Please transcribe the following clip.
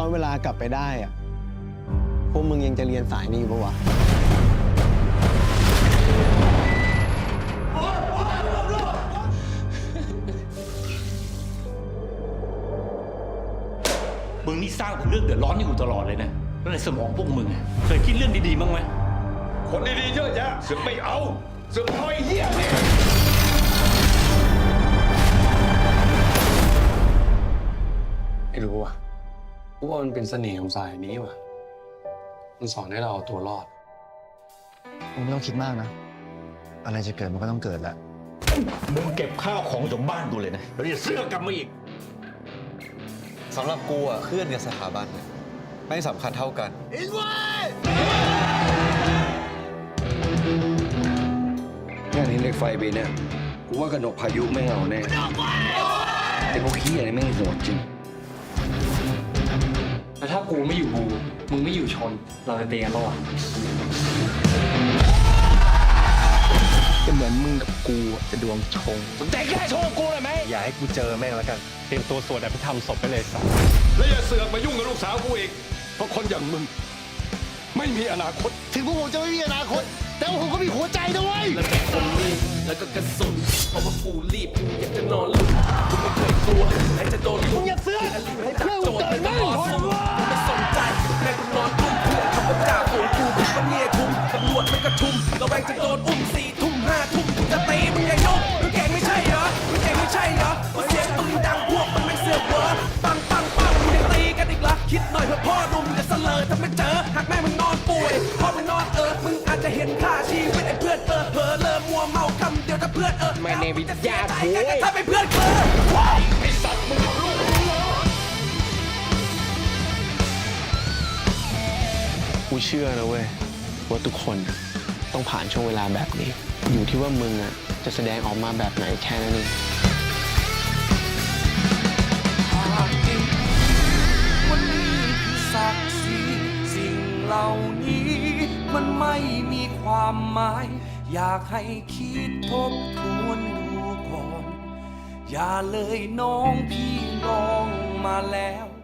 อนเวลากลับไปได้อะพวกมึงยังจะเรียนสายนี้อยู่ปะวะ มึงนี่สร้างแต่เรื่องเดือดร้อนให้กูตลอดเลยนะแล้วในสมองพวกมึงอะเคยคิดเรื่องดีๆบ้างไหม คนดีๆเยอะแยะเสือกไม่เอาเสือกเอาไอ้เหี้ยเนี่ย กูว่ามันเป็นเสน่ห์ของสายนี้ว่ะ มันสอนให้เราเอาตัวรอด มึงไม่ต้องคิดมากนะ อะไรจะเกิดมันก็ต้องเกิดแหละ มึงเก็บข้าวของจากบ้านกูเลยนะแล้วอย่าเสื้อกลับมาอีก สำหรับกูอะเพื่อนกับสถาบันเนี่ยไม่สำคัญเท่ากันงานหินเหล็กไฟปีเนี่ย กูว่ากระหนกพายุไม่งเอาแน่ไอ้พวกเหี้ยนี่แม่งโหดจริง แล้วถ้ากูไม่อยู่บู มึงไม่อยู่ชน เราจะตีกันปะวะจะเหมือนมึงกับกูอะจะดวงชงแต่แค่โชว์กูเลยไหม อย่าให้กูเจอแม่งแล้วกัน เตรียมตัวสวดอภิธรรมศพไปเลยสัสแล้วอย่าเสือกมายุ่งกับลูกสาวกูอีก เพราะคนอย่างมึง ไม่มีอนาคต ถึงพวกผมจะไม่มีอนาคต แต่ว่าผมก็มีหัวใจนะเว้ยแล้วก็คนรีบแล้วก็กระสุนเพราะว่ากูรีบกูอยากจะนอนหลับ มระแวงจะโดนอุ้มสี่ทุ่มห้าทุ่มกูจะตีมึงไงยกมึงเก่งไม่ใช่เหรอมึงเก่งไม่ใช่เหรอพอเสียงปืนดังพวกมันไม่เสือกเหรอปังปังปังมึงยังตีกันอีกเหรอคิดหน่อยเพื่อพ่อหนุ่มจะเสลอถ้าไม่เจอหากแม่มึงนอนป่วยพ่อมึงนอนเออมึงอาจจะเห็นค่าชีวิตไอ้เพื่อนเออเผลอเลอมัวเมาคำเดียวถ้าเพื่อนเออไม่เนวิทยาโว้ยถ้าเป็นเพื่อนเกินกูเชื่อนะเว้ยว่าทุกคน ต้องผ่านช่วงเวลาแบบนี้ อยู่ที่ว่ามึงอะจะแสดงออกมาแบบไหนแค่นั้นเองวันนี้คือศักดิ์ศรีสิ่งเหล่านี้ มันไม่มีความหมาย อยากให้คิดทบทวนดูก่อน อย่าเลยน้องพี่ลองมาแล้ว